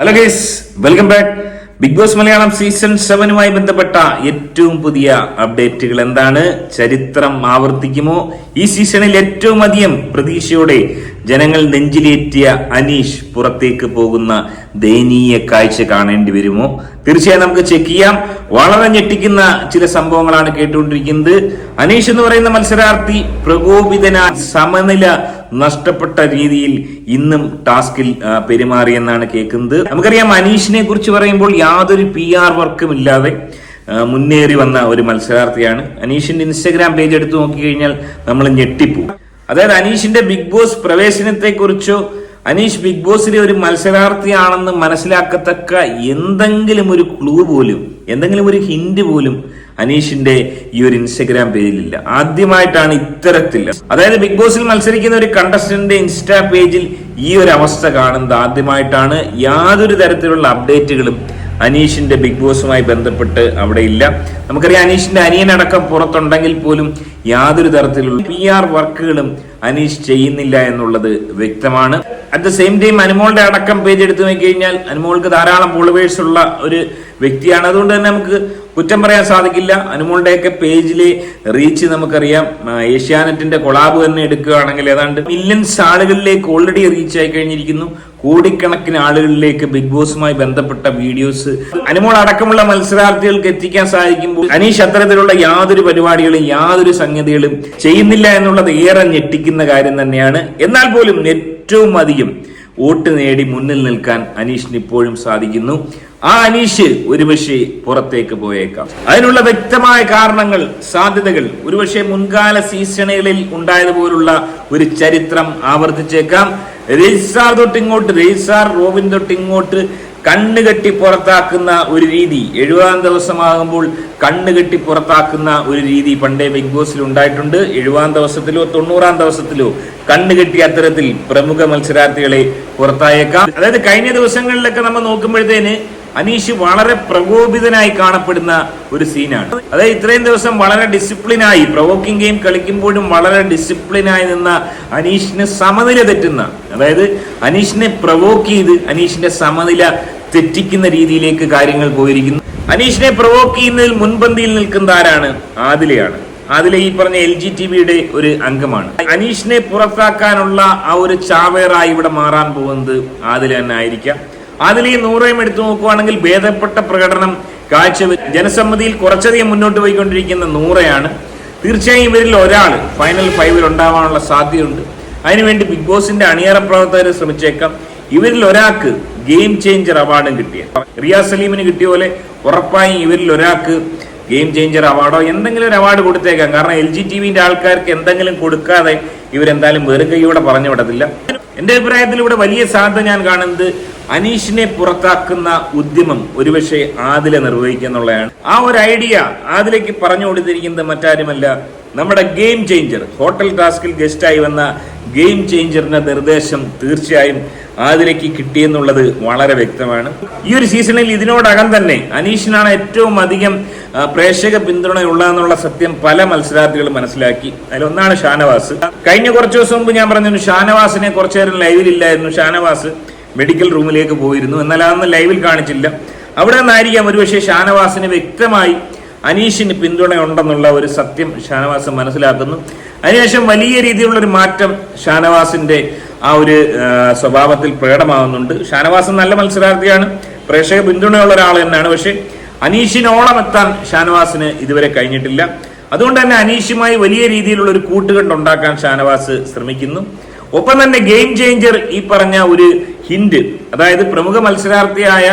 Hello guys welcome back big boss Malayalam season സെവനുമായി ബന്ധപ്പെട്ട ഏറ്റവും പുതിയ അപ്ഡേറ്റുകൾ എന്താണ്? ചരിത്രം ആവർത്തിക്കുമോ? ഈ സീസണിൽ ഏറ്റവും അധികം പ്രതീക്ഷയോടെ ജനങ്ങൾ നെഞ്ചിലേറ്റിയ അനീഷ് പുറത്തേക്ക് പോകുന്ന ദയനീയ കാഴ്ച കാണേണ്ടി വരുമോ? തീർച്ചയായും നമുക്ക് ചെക്ക് ചെയ്യാം. വളരെ ഞെട്ടിക്കുന്ന ചില സംഭവങ്ങളാണ് കേട്ടുകൊണ്ടിരിക്കുന്നത്. അനീഷ് എന്ന് പറയുന്ന മത്സരാർത്ഥി പ്രകോപിതന സമനില നഷ്ടപ്പെട്ട രീതിയിൽ ഇന്നും ടാസ്കിൽ പെരുമാറിയെന്നാണ് കേൾക്കുന്നത്. നമുക്കറിയാം അനീഷിനെ കുറിച്ച് പറയുമ്പോൾ യാതൊരു പി ആർ വർക്കും ഇല്ലാതെ മുന്നേറി വന്ന ഒരു മത്സരാർത്ഥിയാണ്. അനീഷിന്റെ ഇൻസ്റ്റഗ്രാം പേജ് എടുത്തു നോക്കിക്കഴിഞ്ഞാൽ നമ്മൾ ഞെട്ടിപ്പോ അതായത് അനീഷിന്റെ ബിഗ് ബോസ് പ്രവേശനത്തെ കുറിച്ചോ അനീഷ് ബിഗ് ബോസിലെ ഒരു മത്സരാർത്ഥിയാണെന്ന് മനസ്സിലാക്കത്തക്ക എന്തെങ്കിലും ഒരു ക്ലൂ പോലും എന്തെങ്കിലും ഒരു ഹിന്റ് പോലും അനീഷിന്റെ ഈ ഒരു ഇൻസ്റ്റഗ്രാം പേജിലില്ല ആദ്യമായിട്ടാണ് ഇത്തരത്തിൽ. അതായത് ബിഗ് ബോസിൽ മത്സരിക്കുന്ന ഒരു കണ്ടസ്റ്റന്റിന്റെ ഇൻസ്റ്റാ പേജിൽ ഈ ഒരു അവസ്ഥ കാണുന്നത് ആദ്യമായിട്ടാണ്. യാതൊരു തരത്തിലുള്ള അപ്ഡേറ്റുകളും അനീഷിന്റെ ബിഗ് ബോസുമായി ബന്ധപ്പെട്ട് അവിടെ ഇല്ല നമുക്കറിയാം അനീഷിന്റെ അനിയനടക്കം പുറത്തുണ്ടെങ്കിൽ പോലും യാതൊരു തരത്തിലുള്ള പി ആർ വർക്കുകളും അനീഷ് ചെയ്യുന്നില്ല എന്നുള്ളത് വ്യക്തമാണ്. അറ്റ് ദ സെയിം ടൈം അനുമോളുടെ അടക്കം പേജ് എടുത്തു നോക്കിക്കഴിഞ്ഞാൽ അനുമോൾക്ക് ധാരാളം ഫോളോവേഴ്സ് ഉള്ള ഒരു വ്യക്തിയാണ്. അതുകൊണ്ട് തന്നെ നമുക്ക് കുറ്റം പറയാൻ സാധിക്കില്ല. അനുമോളുടെയൊക്കെ പേജിലെ റീച്ച് നമുക്കറിയാം. ഏഷ്യാനെറ്റിന്റെ കൊളാബ് തന്നെ എടുക്കുകയാണെങ്കിൽ ഏതാണ്ട് മില്യൺസ് ആളുകളിലേക്ക് ഓൾറെഡി റീച്ച് ആയി കഴിഞ്ഞിരിക്കുന്നു. കോടിക്കണക്കിന് ആളുകളിലേക്ക് ബിഗ് ബോസുമായി ബന്ധപ്പെട്ട വീഡിയോസ്. അനുമോൾ അടക്കമുള്ള മത്സരാർത്ഥികൾക്ക് എത്തിക്കാൻ സാധിക്കുമ്പോൾ അനീഷ് അത്തരത്തിലുള്ള യാതൊരു പരിപാടികളും യാതൊരു സംഗതികളും ചെയ്യുന്നില്ല എന്നുള്ളത് ഏറെ ഞെട്ടിക്കുന്ന കാര്യം തന്നെയാണ്. എന്നാൽ പോലും ഏറ്റവും അധികം വോട്ട് നേടി മുന്നിൽ നിൽക്കാൻ അനീഷിന് ഇപ്പോഴും സാധിക്കുന്നു. ആ അനീഷ് ഒരുപക്ഷെ പുറത്തേക്ക് പോയേക്കാം. അതിനുള്ള വ്യക്തമായ കാരണങ്ങൾ സാധ്യതകൾ ഒരുപക്ഷെ മുൻകാല സീസണുകളിൽ ഉണ്ടായതുപോലുള്ള ഒരു ചരിത്രം ആവർത്തിച്ചേക്കാം. രജിസ്ട്രാർ തൊട്ട് ഇങ്ങോട്ട് രജിസ്ട്രാർ റോബിൻ തൊട്ട് ഇങ്ങോട്ട് കണ്ണ് കെട്ടി പുറത്താക്കുന്ന ഒരു രീതി. എഴുപതാം ദിവസമാകുമ്പോൾ കണ്ണ് കെട്ടി പുറത്താക്കുന്ന ഒരു രീതി പണ്ടേ ബിഗ് ബോസിൽ ഉണ്ടായിട്ടുണ്ട്. എഴുപതാം ദിവസത്തിലോ തൊണ്ണൂറാം ദിവസത്തിലോ കണ്ണ് കെട്ടിയ അത്തരത്തിൽ പ്രമുഖ മത്സരാർത്ഥികളെ പുറത്തായേക്കാം. അതായത് കഴിഞ്ഞ ദിവസങ്ങളിലൊക്കെ നമ്മൾ നോക്കുമ്പോഴത്തേന് അനീഷ് വളരെ പ്രകോപിതനായി കാണപ്പെടുന്ന ഒരു സീനാണ്. അതായത് ഇത്രയും ദിവസം വളരെ ഡിസിപ്ലിനായി പ്രവോക്കിംഗ് ഗെയിം കളിക്കുമ്പോഴും വളരെ ഡിസിപ്ലിനായി നിന്ന അനീഷിന് സമനില തെറ്റുന്ന അതായത് അനീഷിനെ പ്രവോക്ക് ചെയ്ത് അനീഷിന്റെ സമനില തെറ്റിക്കുന്ന രീതിയിലേക്ക് കാര്യങ്ങൾ പോയിരിക്കുന്നു. അനീഷിനെ പ്രവോക്ക് ചെയ്യുന്നതിൽ മുൻപന്തിയിൽ നിൽക്കുന്ന ആരാണ്? ആദിലയാണ്. അതിലെ ഈ പറഞ്ഞ എൽ ജി ടി വിയുടെ ഒരു അംഗമാണ്. അനീഷിനെ പുറത്താക്കാനുള്ള ആ ഒരു ചാവേറായി ഇവിടെ മാറാൻ പോകുന്നത് ആദില തന്നെ ആയിരിക്കാം. അതിൽ ഈ നൂറേം എടുത്തു നോക്കുകയാണെങ്കിൽ ഭേദപ്പെട്ട പ്രകടനം കാഴ്ച ജനസമ്മതിയിൽ കുറച്ചധികം മുന്നോട്ട് പോയിക്കൊണ്ടിരിക്കുന്ന നൂറയാണ്. തീർച്ചയായും ഇവരിൽ ഒരാൾ ഫൈനൽ ഫൈവിൽ ഉണ്ടാവാനുള്ള സാധ്യതയുണ്ട്. അതിനുവേണ്ടി ബിഗ് ബോസിന്റെ അണിയറ പ്രവർത്തകർ ശ്രമിച്ചേക്കാം. ഇവരിൽ ഒരാൾക്ക് ഗെയിം ചേഞ്ചർ അവാർഡും കിട്ടിയ റിയാസ് സലീമിന് കിട്ടിയ പോലെ ഉറപ്പായും ഇവരിൽ ഒരാൾക്ക് ഗെയിം ചേഞ്ചർ അവാർഡോ എന്തെങ്കിലും ഒരു അവാർഡ് കൊടുത്തേക്കാം. കാരണം എൽ ജി ടി വിന്റെ ആൾക്കാർക്ക് എന്തെങ്കിലും കൊടുക്കാതെ ഇവരെന്തായാലും വെറും കൈയോടെ പറഞ്ഞു വിടത്തില്ല. എന്റെ അഭിപ്രായത്തിൽ ഇവിടെ വലിയ സാധ്യത ഞാൻ കാണുന്നത് അനീഷിനെ പുറത്താക്കുന്ന ഉദ്യമം ഒരുപക്ഷെ ആദിലെ നിർവഹിക്കുക എന്നുള്ളതാണ് ആ ഒരു ഐഡിയ ആദിലേക്ക് പറഞ്ഞു കൊടുത്തിരിക്കുന്നത് മറ്റാരുമല്ല നമ്മുടെ ഗെയിം ചേഞ്ചർ. ഹോട്ടൽ ടാസ്കിൽ ഗസ്റ്റായി വന്ന ഗെയിം ചേഞ്ചറിന്റെ നിർദ്ദേശം തീർച്ചയായും ആദിലേക്ക് കിട്ടിയെന്നുള്ളത് വളരെ വ്യക്തമാണ്. ഈ ഒരു സീസണിൽ ഇതിനോടകം തന്നെ അനീഷിനാണ് ഏറ്റവും അധികം പ്രേക്ഷക പിന്തുണയുള്ള എന്നുള്ള സത്യം പല മത്സരാർത്ഥികളും മനസ്സിലാക്കി. അതിലൊന്നാണ് ഷാനവാസ്. കഴിഞ്ഞ കുറച്ച് ദിവസം മുമ്പ് ഞാൻ പറഞ്ഞു ഷാനവാസിനെ കുറച്ചു നേരം ലൈവിലില്ലായിരുന്നു ഷാനവാസ് മെഡിക്കൽ റൂമിലേക്ക് പോയിരുന്നു. എന്നാൽ അതൊന്നും ലൈവിൽ കാണിച്ചില്ല. അവിടെ നിന്നായിരിക്കാം ഒരുപക്ഷെ ഷാനവാസിന് വ്യക്തമായി അനീഷിന് പിന്തുണയുണ്ടെന്നുള്ള ഒരു സത്യം ഷാനവാസ് മനസ്സിലാക്കുന്നു. അതിനുശേഷം വലിയ രീതിയിലുള്ള ഒരു മാറ്റം ഷാനവാസിന്റെ ആ ഒരു സ്വഭാവത്തിൽ പ്രകടമാകുന്നുണ്ട്. ഷാനവാസ് നല്ല മത്സരാർത്ഥിയാണ്. പ്രേക്ഷക പിന്തുണയുള്ള ഒരാൾ തന്നെയാണ്. പക്ഷെ അനീഷിനോളം എത്താൻ ഷാനവാസിന് ഇതുവരെ കഴിഞ്ഞിട്ടില്ല. അതുകൊണ്ട് തന്നെ അനീഷുമായി വലിയ രീതിയിലുള്ള ഒരു കൂട്ടുകെട്ട് ഉണ്ടാക്കാൻ ഷാനവാസ് ശ്രമിക്കുന്നു. ഒപ്പം തന്നെ ഗെയിം ചേഞ്ചർ ഈ പറഞ്ഞ ഒരു ഹിന്റ് അതായത് പ്രമുഖ മത്സരാർത്ഥിയായ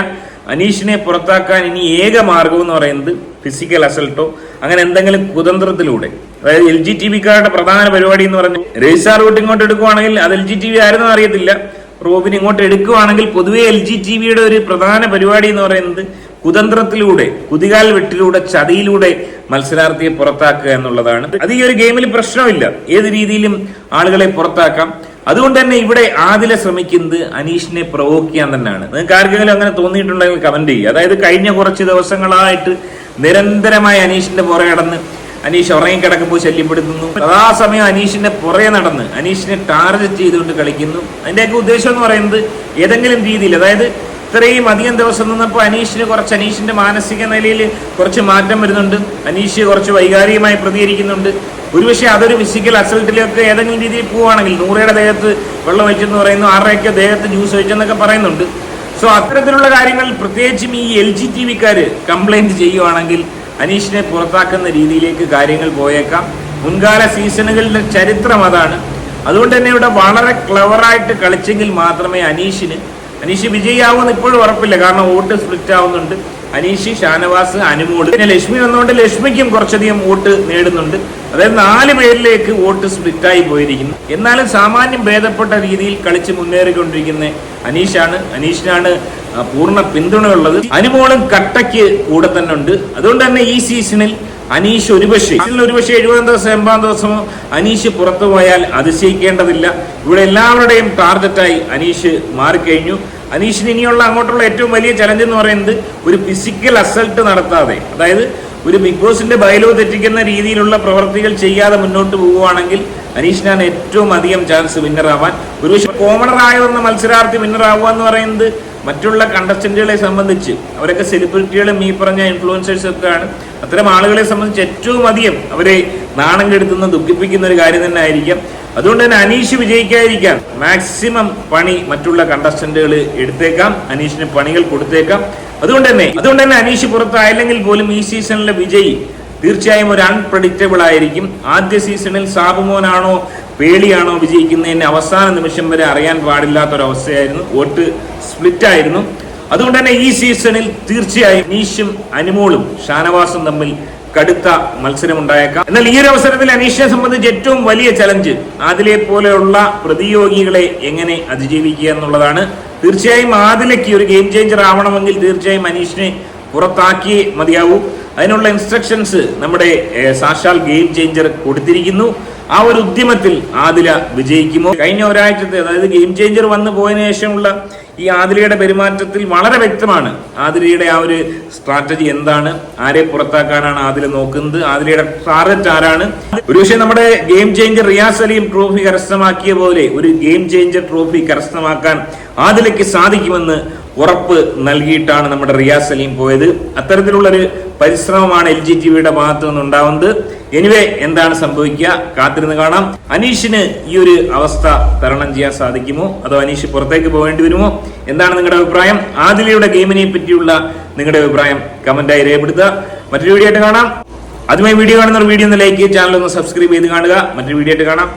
അനീഷിനെ പുറത്താക്കാൻ ഇനി ഏക മാർഗം എന്ന് പറയുന്നത് ഫിസിക്കൽ അസൾട്ടോ അങ്ങനെ എന്തെങ്കിലും കുതന്ത്രത്തിലൂടെ. അതായത് എൽ ജി ടി വിക്കാരുടെ പ്രധാന പരിപാടി എന്ന് പറഞ്ഞു രജിസ്ട്രാർ റൂട്ട് ഇങ്ങോട്ട് എടുക്കുവാണെങ്കിൽ അത് എൽ ജി ടി വി ആയിരുന്നു അറിയത്തില്ല. റോബിൻ ഇങ്ങോട്ട് എടുക്കുവാണെങ്കിൽ പൊതുവെ എൽ ജി ടി വിയുടെ ഒരു പ്രധാന പരിപാടി എന്ന് പറയുന്നത് കുതന്ത്രത്തിലൂടെ കുതികാൽ വെട്ടിലൂടെ ചതിയിലൂടെ മത്സരാർത്ഥിയെ പുറത്താക്കുക എന്നുള്ളതാണ്. അത് ഈ ഒരു ഗെയിമിൽ പ്രശ്നമില്ല. ഏത് രീതിയിലും ആളുകളെ പുറത്താക്കാം. അതുകൊണ്ട് തന്നെ ഇവിടെ ആദില ശ്രമിക്കുന്നത് അനീഷിനെ പ്രവോക്ക് ചെയ്യാൻ തന്നെയാണ്. നിങ്ങൾക്ക് ആർക്കെങ്കിലും അങ്ങനെ തോന്നിയിട്ടുണ്ടെങ്കിൽ കമന്റ് ചെയ്യുക. അതായത് കഴിഞ്ഞ കുറച്ച് ദിവസങ്ങളായിട്ട് നിരന്തരമായി അനീഷിന്റെ പുറകെ കടന്ന് അനീഷ് ഉറങ്ങിക്കിടക്കുമ്പോൾ ശല്യപ്പെടുത്തുന്നു. സദാസമയം അനീഷിന്റെ പുറകെ നടന്ന് അനീഷിനെ ടാർഗറ്റ് ചെയ്തുകൊണ്ട് കളിക്കുന്നു. അതിന്റെയൊക്കെ ഉദ്ദേശം എന്ന് പറയുന്നത് ഏതെങ്കിലും രീതിയിൽ അതായത് ഇത്രയും അധികം ദിവസം നിന്നപ്പോൾ അനീഷിന് കുറച്ച് അനീഷിന്റെ മാനസിക നിലയിൽ കുറച്ച് മാറ്റം വരുന്നുണ്ട്. അനീഷ് കുറച്ച് വൈകാരികമായി പ്രതികരിക്കുന്നുണ്ട്. ഒരുപക്ഷെ അതൊരു ഫിസിക്കൽ അസൾട്ടിലൊക്കെ ഏതെങ്കിലും രീതിയിൽ പോവുകയാണെങ്കിൽ നൂറയുടെ ദേഹത്ത് വെള്ളം വെച്ചെന്ന് പറയുന്നു ആറരയ്ക്ക് ദേഹത്ത് ജ്യൂസ് വെച്ചെന്നൊക്കെ പറയുന്നുണ്ട്. സോ അത്തരത്തിലുള്ള കാര്യങ്ങൾ പ്രത്യേകിച്ചും ഈ എൽ ജി ടി വിക്കാർ കംപ്ലൈന്റ് ചെയ്യുവാണെങ്കിൽ അനീഷിനെ പുറത്താക്കുന്ന രീതിയിലേക്ക് കാര്യങ്ങൾ പോയേക്കാം. മുൻകാല സീസണുകളുടെ ചരിത്രം അതാണ്. അതുകൊണ്ട് തന്നെ ഇവിടെ വളരെ ക്ലവറായിട്ട് കളിച്ചെങ്കിൽ മാത്രമേ അനീഷിന് അനീഷ് വിജയിയാവുമെന്ന് ഇപ്പോഴും ഉറപ്പില്ല. കാരണം വോട്ട് സ്പ്ലിറ്റ് ആവുന്നുണ്ട്. അനീഷ് ഷാനവാസ് അനുമോട് പിന്നെ ലക്ഷ്മി വന്നുകൊണ്ട് ലക്ഷ്മിക്കും കുറച്ചധികം വോട്ട് നേടുന്നുണ്ട്. അതായത് നാല് പേരിലേക്ക് വോട്ട് സ്പ്ലിറ്റായി പോയിരിക്കുന്നു. എന്നാലും സാമാന്യം ഭേദപ്പെട്ട രീതിയിൽ കളിച്ച് മുന്നേറിക്കൊണ്ടിരിക്കുന്ന അനീഷാണ്. അനീഷിനാണ് പൂർണ പിന്തുണയുള്ളത്. അനുമോളും കട്ടയ്ക്ക് കൂടെ തന്നെ ഉണ്ട്. അതുകൊണ്ട് തന്നെ ഈ സീസണിൽ അനീഷ് ഒരുപക്ഷെ ഒരുപക്ഷെ എഴുപതാം ദിവസം എൺപതാം ദിവസമോ അനീഷ് പുറത്തു പോയാൽ അതിശയിക്കേണ്ടതില്ല. ഇവിടെ എല്ലാവരുടെയും ടാർഗറ്റായി അനീഷ് മാറിക്കഴിഞ്ഞു. അനീഷിന് ഇനിയുള്ള അങ്ങോട്ടുള്ള ഏറ്റവും വലിയ ചലഞ്ച് എന്ന് പറയുന്നത് ഒരു ഫിസിക്കൽ അസൾട്ട് നടത്താതെ. അതായത് ഒരു ബിഗ് ബോസിന്റെ ബയലോ തെറ്റിക്കുന്ന രീതിയിലുള്ള പ്രവർത്തികൾ ചെയ്യാതെ മുന്നോട്ട് പോവുകയാണെങ്കിൽ അനീഷിനാണ് ഏറ്റവും അധികം ചാൻസ് വിന്നർ ആവാൻ ഒരുപക്ഷെ കോമണർ ആയ വന്ന മത്സരാർത്ഥി വിന്നർ ആവുക എന്ന് പറയുന്നത് മറ്റുള്ള കണ്ടസ്റ്റന്റുകളെ സംബന്ധിച്ച് അവരൊക്കെ സെലിബ്രിറ്റികളും ഈ പറഞ്ഞ ഇൻഫ്ലുവൻസേഴ്സ് ഒക്കെ ആണ് അത്തരം ആളുകളെ സംബന്ധിച്ച് ഏറ്റവും അധികം അവരെ നാണം കെടുത്തുന്ന ദുഃഖിപ്പിക്കുന്ന ഒരു കാര്യം തന്നെ ആയിരിക്കാം. അതുകൊണ്ട് തന്നെ അനീഷ് വിജയിക്കാതിരിക്കാൻ മാക്സിമം പണി മറ്റുള്ള കണ്ടസ്റ്റന്റുകൾ എടുത്തേക്കാം. അനീഷിന് പണികൾ കൊടുത്തേക്കാം. അതുകൊണ്ട് തന്നെ അതുകൊണ്ട് തന്നെ അനീഷ് പുറത്തായില്ലെങ്കിൽ പോലും ഈ സീസണിലെ വിജയി തീർച്ചയായും ഒരു അൺപ്രഡിക്റ്റബിൾ ആയിരിക്കും. ആദ്യ സീസണിൽ സാബുമോനാണോ പേളിയാണോ വിജയിക്കുന്നതിന് അവസാന നിമിഷം വരെ അറിയാൻ പാടില്ലാത്തൊരവസ്ഥയായിരുന്നു. വോട്ട് സ്പ്ലിറ്റ് ആയിരുന്നു അതുകൊണ്ട് തന്നെ ഈ സീസണിൽ തീർച്ചയായും അനീഷും അനുമോളും ഷാനവാസും തമ്മിൽ കടുത്ത മത്സരമുണ്ടായേക്കാം. എന്നാൽ ഈ ഒരു അവസരത്തിൽ അനീഷിനെ സംബന്ധിച്ച് ഏറ്റവും വലിയ ചലഞ്ച് ആദിലെ പോലെയുള്ള പ്രതിയോഗികളെ എങ്ങനെ അതിജീവിക്കുക എന്നുള്ളതാണ്. തീർച്ചയായും ആദിലയ്ക്ക് ഒരു ഗെയിം ചേഞ്ചർ ആവണമെങ്കിൽ തീർച്ചയായും അനീഷിനെ പുറത്താക്കിയേ മതിയാവൂ. അതിനുള്ള ഇൻസ്ട്രക്ഷൻസ് നമ്മുടെ സാക്ഷാൽ ഗെയിം ചേഞ്ചർ കൊടുത്തിരിക്കുന്നു. ആ ഒരു ഉദ്യമത്തിൽ ആദില വിജയിക്കുമോ? കഴിഞ്ഞ ഒരാഴ്ചത്തെ അതായത് ഗെയിം ചേഞ്ചർ വന്നു പോയതിനു ശേഷമുള്ള ഈ ആതിരയുടെ പെരുമാറ്റത്തിൽ വളരെ വ്യക്തമാണ്. ആതിരയുടെ ആ ഒരു സ്ട്രാറ്റജി എന്താണ്? ആരെ പുറത്താക്കാനാണ് ആതിര നോക്കുന്നത്? ആതിരയുടെ ടാർഗറ്റ് ആരാണ്? ഒരു പക്ഷേ നമ്മുടെ ഗെയിം ചേഞ്ചർ റിയാസ് അലിയും ട്രോഫി കരസ്ഥമാക്കിയ പോലെ ഒരു ഗെയിം ചേഞ്ചർ ട്രോഫി കരസ്ഥമാക്കാൻ ആതിലയ്ക്ക് സാധിക്കുമെന്ന് ഉറപ്പ് നൽകിയിട്ടാണ് നമ്മുടെ റിയാസ് സലീം പോയത്. അത്തരത്തിലുള്ള ഒരു പരിശ്രമമാണ് എൽ ജി ടി വിയുടെ ഭാഗത്തു നിന്നുണ്ടാവുന്നത്. എനിവേ എന്താണ് സംഭവിക്കുക? കാത്തിരുന്ന് കാണാം. അനീഷിന് ഈ ഒരു അവസ്ഥ തരണം ചെയ്യാൻ സാധിക്കുമോ? അതോ അനീഷ് പുറത്തേക്ക് പോകേണ്ടി വരുമോ? എന്താണ് നിങ്ങളുടെ അഭിപ്രായം? ആദിലയുടെ ഗെയിമിനെ പറ്റിയുള്ള നിങ്ങളുടെ അഭിപ്രായം കമന്റായി രേഖപ്പെടുത്തുക. മറ്റൊരു വീഡിയോ ആയിട്ട് കാണാം. അതുമായി വീഡിയോ കാണുന്ന ഒരു വീഡിയോ ഒന്ന് ലൈക്ക് ചെയ്യുക ചാനൽ ഒന്ന് സബ്സ്ക്രൈബ് ചെയ്ത് കാണുക. മറ്റൊരു വീഡിയോ ആയിട്ട് കാണാം.